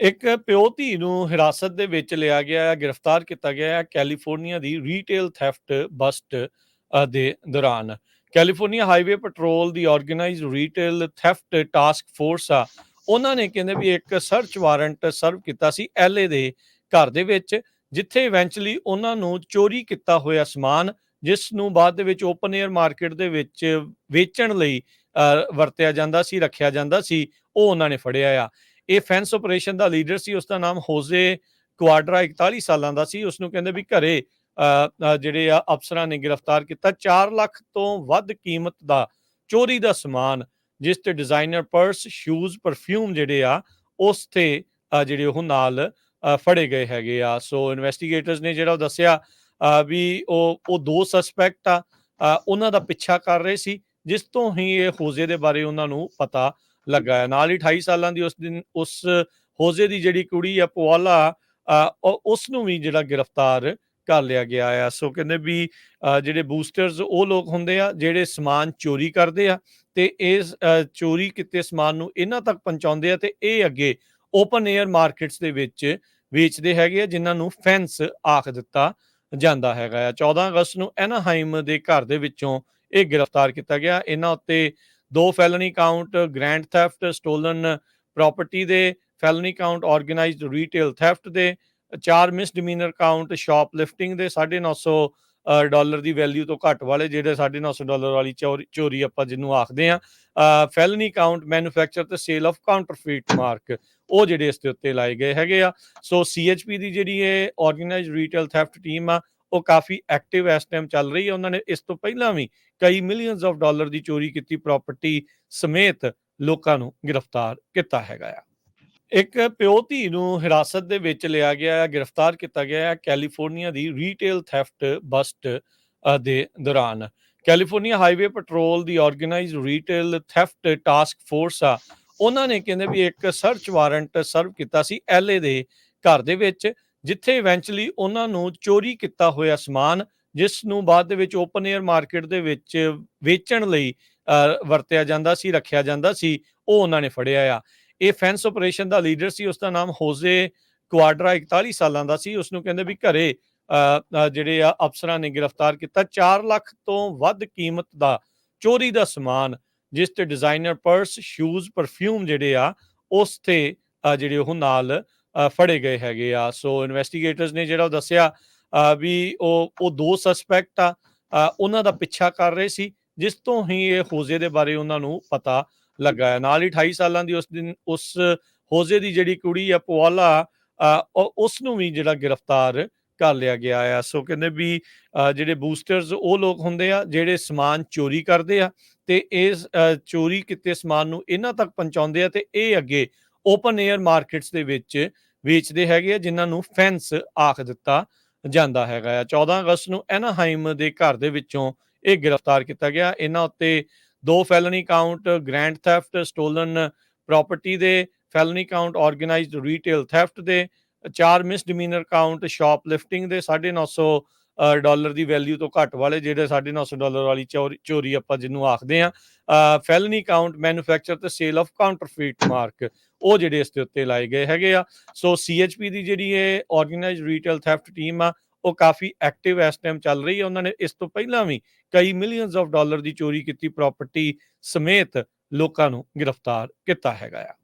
ਇੱਕ ਪਿਓ ਧੀ ਨੂੰ ਹਿਰਾਸਤ ਦੇ ਵਿੱਚ ਲਿਆ ਗਿਆ ਹੈ ਗ੍ਰਿਫਤਾਰ ਕੀਤਾ ਗਿਆ ਹੈ ਕੈਲੀਫੋਰਨੀਆ ਦੀ ਰੀਟੇਲ ਥੈਫਟ ਬਸਟ ਦੇ ਦੌਰਾਨ। ਕੈਲੀਫੋਰਨੀਆ ਹਾਈਵੇ ਪੈਟਰੋਲ ਦੀ organised retail theft task force ਆ ਉਹਨਾਂ ਨੇ ਕਹਿੰਦੇ ਵੀ ਇੱਕ ਸਰਚ ਵਾਰੰਟ ਸਰਵ ਕੀਤਾ ਸੀ ਐਲਏ ਦੇ ਘਰ ਦੇ ਵਿੱਚ ਜਿੱਥੇ ਇਵੈਂਚੁਅਲੀ ਉਹਨਾਂ ਨੂੰ ਚੋਰੀ ਕੀਤਾ ਹੋਇਆ ਸਮਾਨ ਜਿਸ ਨੂੰ ਬਾਅਦ ਦੇ ਵਿੱਚ ਓਪਨ 에ਅਰ ਮਾਰਕੀਟ ਦੇ ਵਿੱਚ ਵੇਚਣ ਲਈ ਅ, ਵਰਤਿਆ ਜਾਂਦਾ ਸੀ ਰੱਖਿਆ ਜਾਂਦਾ ਸੀ ਉਹ ਉਹਨਾਂ ਨੇ ਫੜਿਆ ਆ। ਇਹ ਫੈਂਸ ਆਪਰੇਸ਼ਨ ਦਾ ਲੀਡਰ ਸੀ ਉਸ ਦਾ ਨਾਮ ਹੋਜ਼ੇ ਕੁਆਡਰਾ 41 ਸਾਲਾਂ ਦਾ ਸੀ। ਉਸ ਨੂੰ ਕਹਿੰਦੇ ਵੀ ਘਰੇ ਜਿਹੜੇ ਆ ਅਫਸਰਾਂ ਨੇ ਗ੍ਰਿਫਤਾਰ ਕੀਤਾ। 4 ਲੱਖ ਤੋਂ ਵੱਧ ਕੀਮਤ ਦਾ ਚੋਰੀ ਦਾ ਸਮਾਨ, ਜਿਸ ਤੇ ਡਿਜ਼ਾਈਨਰ ਪਰਸ ਸ਼ੂਜ਼ ਪਰਫਿਊਮ ਜਿਹੜੇ ਆ, ਉਸ ਤੇ ਜਿਹੜੇ ਉਹ ਨਾਲ ਫੜੇ ਗਏ ਹੈਗੇ ਆ। ਸੋ ਇਨਵੈਸਟੀਗੇਟਰਸ ਨੇ ਜਿਹੜਾ ਉਹ ਦੱਸਿਆ ਵੀ ਉਹ ਉਹ ਦੋ ਸਸਪੈਕਟ ਆ ਉਹਨਾਂ ਦਾ ਪਿੱਛਾ ਕਰ ਰਹੇ ਸੀ, ਜਿਸ ਤੋਂ ਹੀ ਇਹ ਹੋਜ਼ੇ ਦੇ ਬਾਰੇ ਉਹਨਾਂ ਨੂੰ ਪਤਾ ਲੱਗਾ ਹੈ। ਨਾਲ ਹੀ 28 ਸਾਲਾਂ ਦੀ ਉਸ ਦਿਨ, ਉਸ ਹੋਜ਼ੇ ਦੀ ਜਿਹੜੀ ਕੁੜੀ ਆ ਪਵਾਲਾ ਉਸ ਨੂੰ ਵੀ ਜਿਹੜਾ ਗ੍ਰਿਫਤਾਰ ਕਰ ਲਿਆ ਗਿਆ ਆ। ਸੋ ਕਹਿੰਦੇ ਵੀ ਜਿਹੜੇ ਬੂਸਟਰਸ, ਉਹ ਲੋਕ ਹੁੰਦੇ ਆ, ਜਿਹੜੇ ਸਮਾਨ ਚੋਰੀ ਕਰਦੇ ਆ ਤੇ ਇਸ ਚੋਰੀ ਕੀਤੇ ਸਮਾਨ ਨੂੰ ਇਹਨਾਂ ਤੱਕ ਪਹੁੰਚਾਉਂਦੇ ਆ ਤੇ ਇਹ ਅੱਗੇ ਓਪਨ 에ਅਰ ਮਾਰਕੀਟਸ ਦੇ ਵਿੱਚ ਵੇਚਦੇ ਹੈਗੇ ਆ, ਜਿਨ੍ਹਾਂ ਨੂੰ ਫੈਂਸ ਆਖ ਦਿੱਤਾ ਜਾਂਦਾ ਹੈਗਾ ਆ। 14 ਅਗਸਤ ਨੂੰ ਐਨਾਹਾਈਮ ਦੇ ਘਰ ਦੇ ਵਿੱਚੋਂ ਇਹ ਗ੍ਰਿਫਤਾਰ ਕੀਤਾ ਗਿਆ। ਇਹਨਾਂ ਉੱਤੇ ਦੋ felony count grand theft stolen property ਦੇ felony count organised retail theft ਦੇ, ਚਾਰ ਮਿਸਡਿਮੀਨਰ ਕਾਊਂਟ ਸ਼ਾਪ ਲਿਫਟਿੰਗ ਦੇ 950 ਡਾਲਰ ਦੀ ਵੈਲਿਊ ਤੋਂ ਘੱਟ ਵਾਲੇ ਜਿਹੜੇ 950 ਡਾਲਰ ਵਾਲੀ ਚੋਰੀ ਚੋਰੀ ਆਪਾਂ ਜਿਹਨੂੰ ਆਖਦੇ ਆ ਫੈਲਨੀ ਕਾਊਂਟ ਮੈਨੂਫੈਕਚਰ ਤੇ ਸੇਲ ਆਫ ਕਾਊਂਟਰਫੀਟ ਮਾਰਕ ਉਹ ਜਿਹੜੇ ਇਸ ਦੇ ਉੱਤੇ ਲਾਏ ਗਏ ਹੈਗੇ ਆ। ਸੋ ਸੀਐਚਪੀ ਦੀ ਜਿਹੜੀ ਇਹ ਆਰਗੇਨਾਈਜ਼ਡ ਰੀਟੇਲ ਥੈਫਟ ਟੀਮ ਆ ਉਹ ਕਾਫੀ ਐਕਟਿਵ ਇਸ ਟਾਈਮ ਚੱਲ ਰਹੀ ਹੈ। ਉਹਨਾਂ ਨੇ ਇਸ ਤੋਂ ਪਹਿਲਾਂ ਵੀ ਕਈ ਮਿਲੀਅਨਸ ਆਫ ਡਾਲਰ ਦੀ ਚੋਰੀ ਕੀਤੀ ਪ੍ਰਾਪਰਟੀ ਸਮੇਤ ਲੋਕਾਂ ਨੂੰ ਗ੍ਰਿਫਤਾਰ ਕੀਤਾ ਹੈਗਾ ਆ। ਇੱਕ ਪਿਓ ਧੀ ਨੂੰ ਹਿਰਾਸਤ ਦੇ ਵਿੱਚ ਲਿਆ ਗਿਆ ਗ੍ਰਿਫਤਾਰ ਕੀਤਾ ਗਿਆ ਹੈ ਕੈਲੀਫੋਰਨੀਆ ਦੀ ਰੀਟੇਲ ਥੈਫਟ ਬਸਟ ਦੇ ਦੌਰਾਨ। ਕੈਲੀਫੋਰਨੀਆ ਹਾਈਵੇ ਪੈਟਰੋਲ ਦੀ organised retail theft task force ਆ, ਉਹਨਾਂ ਨੇ ਕਹਿੰਦੇ ਵੀ ਇੱਕ ਸਰਚ ਵਾਰੰਟ ਸਰਵ ਕੀਤਾ ਸੀ ਐਲਏ ਦੇ ਘਰ ਦੇ ਵਿੱਚ। ਜਿੱਥੇ ਇਵੈਂਚੁਅਲੀ ਉਹਨਾਂ ਨੂੰ ਚੋਰੀ ਕੀਤਾ ਹੋਇਆ ਸਮਾਨ ਜਿਸ ਨੂੰ ਬਾਅਦ ਦੇ ਵਿੱਚ ਓਪਨ 에ਅਰ ਮਾਰਕੀਟ ਦੇ ਵਿੱਚ ਵੇਚਣ ਲਈ ਵਰਤਿਆ ਜਾਂਦਾ ਸੀ ਰੱਖਿਆ ਜਾਂਦਾ ਸੀ ਉਹ ਉਹਨਾਂ ਨੇ ਫੜਿਆ ਆ। ਇਹ ਫੈਂਸ ਆਪਰੇਸ਼ਨ ਦਾ ਲੀਡਰ ਸੀ ਉਸ ਦਾ ਨਾਮ ਹੋਜ਼ੇ ਕੁਆਡਰਾ 41 ਸਾਲਾਂ ਦਾ ਸੀ। ਉਸ ਨੂੰ ਕਹਿੰਦੇ ਵੀ ਘਰੇ ਅ, ਜਿਹੜੇ ਆ ਅਫਸਰਾਂ ਨੇ ਗ੍ਰਿਫਤਾਰ ਕੀਤਾ 4 ਲੱਖ ਤੋਂ ਵੱਧ ਕੀਮਤ ਦਾ ਚੋਰੀ ਦਾ ਸਮਾਨ ਜਿਸ ਤੇ ਡਿਜ਼ਾਈਨਰ ਪਰਸ ਸ਼ੂਜ਼ ਪਰਫਿਊਮ ਜਿਹੜੇ ਆ ਉਸ ਤੇ ਜਿਹੜੇ ਉਹ ਨਾਲ ਫੜੇ ਗਏ ਹੈਗੇ ਆ। ਸੋ ਇਨਵੈਸਟੀਗੇਟਰਸ ਨੇ ਜਿਹੜਾ ਉਹ ਦੱਸਿਆ ਵੀ ਉਹ ਉਹ ਦੋ ਸਸਪੈਕਟ ਆ ਉਹਨਾਂ ਦਾ ਪਿੱਛਾ ਕਰ ਰਹੇ ਸੀ ਜਿਸ ਤੋਂ ਹੀ ਇਹ ਹੋਜ਼ੇ ਦੇ ਬਾਰੇ ਉਹਨਾਂ ਨੂੰ ਪਤਾ ਲੱਗਾ ਹੈ। ਨਾਲ ਹੀ 28 ਸਾਲਾਂ ਦੀ ਉਸ ਦਿਨ ਉਸ ਹੋਜ਼ੇ ਦੀ ਜਿਹੜੀ ਕੁੜੀ ਆ ਪਵਾਲਾ ਅ, ਉਹ- ਉਸ ਨੂੰ ਵੀ ਜਿਹੜਾ ਗ੍ਰਿਫਤਾਰ ਕਰ ਲਿਆ ਗਿਆ ਆ। ਸੋ ਕਹਿੰਦੇ ਵੀ ਜਿਹੜੇ ਬੂਸਟਰਸ ਉਹ ਲੋਕ ਹੁੰਦੇ ਆ ਜਿਹੜੇ ਸਮਾਨ ਚੋਰੀ ਕਰਦੇ ਆ ਤੇ ਇਹ ਚੋਰੀ ਕੀਤੇ ਸਮਾਨ ਨੂੰ ਇਹਨਾਂ ਤੱਕ ਪਹੁੰਚਾਉਂਦੇ ਆ ਤੇ ਇਹ ਅੱਗੇ ਓਪਨ 에ਅਰ ਮਾਰਕੀਟਸ ਦੇ ਵਿੱਚ ਵੇਚਦੇ ਹੈਗੇ ਆ ਜਿਨ੍ਹਾਂ ਨੂੰ ਫੈਂਸ ਆਖ ਦਿੱਤਾ ਜਾਂਦਾ ਹੈਗਾ ਆ। 14 ਅਗਸਤ ਨੂੰ ਐਨਾਹਾਈਮ ਦੇ ਘਰ ਦੇ ਵਿੱਚੋਂ ਇਹ ਗ੍ਰਿਫਤਾਰ ਕੀਤਾ ਗਿਆ। ਇਹਨਾਂ ਉੱਤੇ ਦੋ felony count grand theft stolen property ਦੇ felony count organised retail theft ਦੇ ਚਾਰ ਮਿਸਡਿਮੀਨਰ ਕਾਊਂਟ ਸ਼ਾਪ ਲਿਫਟਿੰਗ ਦੇ 950 ਅ, ਡਾਲਰ ਦੀ ਵੈਲਿਊ ਤੋਂ ਘੱਟ ਵਾਲੇ ਜਿਹੜੇ 950 ਡਾਲਰ ਵਾਲੀ ਚੋਰੀ ਚੋਰੀ ਆਪਾਂ ਜਿਹਨੂੰ ਆਖਦੇ ਆ ਫੈਲਨੀ ਕਾਊਂਟ ਮੈਨੂਫੈਕਚਰ ਤੇ ਸੇਲ ਆਫ ਕਾਊਂਟਰਫੀਟ ਮਾਰਕ ਉਹ ਜਿਹੜੇ ਇਸ ਦੇ ਉੱਤੇ ਲਾਏ ਗਏ ਹੈਗੇ ਆ। ਸੋ ਸੀਐਚਪੀ ਦੀ ਜਿਹੜੀ ਇਹ ਆਰਗੇਨਾਈਜ਼ਡ ਰੀਟੇਲ ਥੈਫਟ ਟੀਮ ਆ, ਉਹ ਕਾਫੀ ਐਕਟਿਵ ਇਸ ਟਾਈਮ ਚੱਲ ਰਹੀ ਹੈ ਉਹਨਾਂ ਨੇ ਇਸ ਤੋਂ ਪਹਿਲਾਂ ਵੀ ਕਈ ਮਿਲੀਅਨਸ ਆਫ ਡਾਲਰ ਦੀ ਚੋਰੀ ਕੀਤੀ ਪ੍ਰਾਪਰਟੀ ਸਮੇਤ ਲੋਕਾਂ ਨੂੰ ਗ੍ਰਿਫਤਾਰ ਕੀਤਾ ਹੈਗਾ ਆ।